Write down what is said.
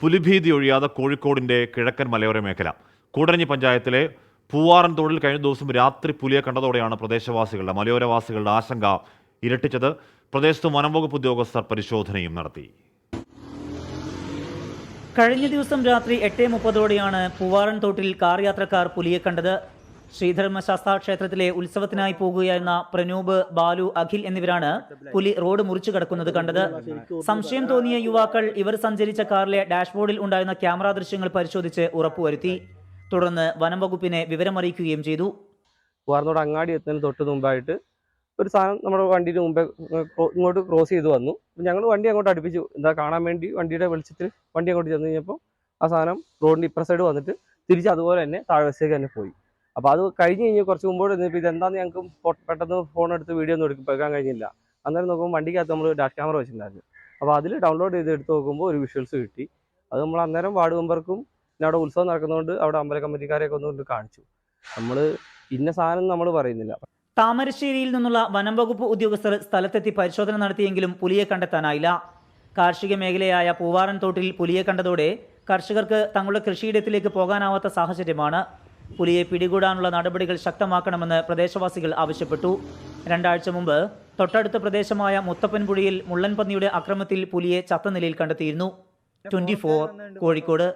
പുലിഭീതി ഒഴിയാതെ കോഴിക്കോടിന്റെ കിഴക്കൻ മലയോര മേഖല. കൂടരഞ്ഞി പഞ്ചായത്തിലെ പൂവാറൻ തോടിൽ കഴിഞ്ഞ ദിവസം രാത്രി പുലിയെ കണ്ടതോടെയാണ് പ്രദേശവാസികളുടെ മലയോരവാസികളുടെ ആശങ്ക ഇരട്ടിച്ചത്. പ്രദേശത്ത് വനംവകുപ്പ് ഉദ്യോഗസ്ഥർ പരിശോധനയും നടത്തി. കഴിഞ്ഞ ദിവസം രാത്രി എട്ട് മുപ്പതോടെയാണ് പൂവാറൻ തോട്ടിൽ കാർ യാത്രക്കാർ പുലിയെ കണ്ടത്. ശ്രീധർമ്മശാസ്ത്ര ക്ഷേത്രത്തിലെ ഉത്സവത്തിനായി പോകുകയായിരുന്ന പ്രനൂപ് ബാലു അഖിൽ എന്നിവരാണ് പുലി റോഡ് മുറിച്ചു കടക്കുന്നത് കണ്ടത്. സംശയം തോന്നിയ യുവാക്കൾ ഇവർ സഞ്ചരിച്ച കാറിലെ ഡാഷ്ബോർഡിൽ ഉണ്ടായിരുന്ന ക്യാമറ ദൃശ്യങ്ങൾ പരിശോധിച്ച് ഉറപ്പുവരുത്തി. തുടർന്ന് വനം വകുപ്പിനെ വിവരമറിയിക്കുകയും ചെയ്തു. വാർന്നോട് അങ്ങാടി എത്തുന്നതിന് തൊട്ട് മുമ്പായിട്ട് ഒരു സാധനം നമ്മുടെ വണ്ടിയുടെ മുമ്പേ ഇങ്ങോട്ട് ക്രോസ് ചെയ്ത് വന്നു. ഞങ്ങൾ വണ്ടി അങ്ങോട്ട് അടുപ്പിച്ചു. എന്താ കാണാൻ വേണ്ടി വണ്ടിയുടെ വെളിച്ചത്തിൽ വണ്ടി അങ്ങോട്ട് ചെന്ന് കഴിഞ്ഞപ്പോൾ ആ സാധനം റോഡിന്റെ ഇപ്പുറ സൈഡ് വന്നിട്ട് തിരിച്ച് അതുപോലെ തന്നെ താഴ്വശത്തേക്ക് തന്നെ പോയി. അപ്പോൾ അത് കഴിഞ്ഞ് കഴിഞ്ഞ് കുറച്ച് മുമ്പോട്ട് നിന്നപ്പോൾ ഇതെന്താണെന്ന് ഞങ്ങൾക്ക് പെട്ടെന്ന് ഫോൺ എടുത്ത് വീഡിയോ ഒന്നും എടുക്കാൻ എടുക്കാൻ കഴിഞ്ഞില്ല. അന്നേരം നോക്കുമ്പോൾ വണ്ടിക്കകത്ത് നമ്മൾ ഡാഷ് ക്യാമറ വെച്ചിട്ടുണ്ടായിരുന്നു. അപ്പോൾ അതിൽ ഡൗൺലോഡ് ചെയ്ത് എടുത്ത് നോക്കുമ്പോൾ ഒരു വിഷ്വൽസ് കിട്ടി. അത് നമ്മൾ അന്നേരം വാർഡ് മെമ്പർക്കും പിന്നെ അവിടെ ഉത്സവം നടക്കുന്നതുകൊണ്ട് അവിടെ അമ്പല കമ്മിറ്റിക്കാരെയൊക്കെ ഒന്നുകൊണ്ട് കാണിച്ചു. നമ്മൾ ഇന്ന സാധനം നമ്മൾ പറയുന്നില്ല. താമരശ്ശേരിയിൽ നിന്നുള്ള വനം വകുപ്പ് ഉദ്യോഗസ്ഥർ സ്ഥലത്തെത്തി പരിശോധന നടത്തിയെങ്കിലും പുലിയെ കണ്ടെത്താനായില്ല. കാർഷിക മേഖലയായ പൂവാറൻ തോട്ടിൽ പുലിയെ കണ്ടതോടെ കർഷകർക്ക് തങ്ങളുടെ കൃഷിയിടത്തിലേക്ക് പോകാനാവാത്ത സാഹചര്യമാണ്. പുലിയെ പിടികൂടാനുള്ള നടപടികൾ ശക്തമാക്കണമെന്ന് പ്രദേശവാസികൾ ആവശ്യപ്പെട്ടു. രണ്ടാഴ്ച മുമ്പ് തൊട്ടടുത്ത പ്രദേശമായ മുത്തപ്പൻപുഴയിൽ മുള്ളൻപന്നിയുടെ അക്രമത്തിൽ പുലിയെ ചത്ത നിലയിൽ കണ്ടെത്തിയിരുന്നു. ട്വന്റി കോഴിക്കോട്.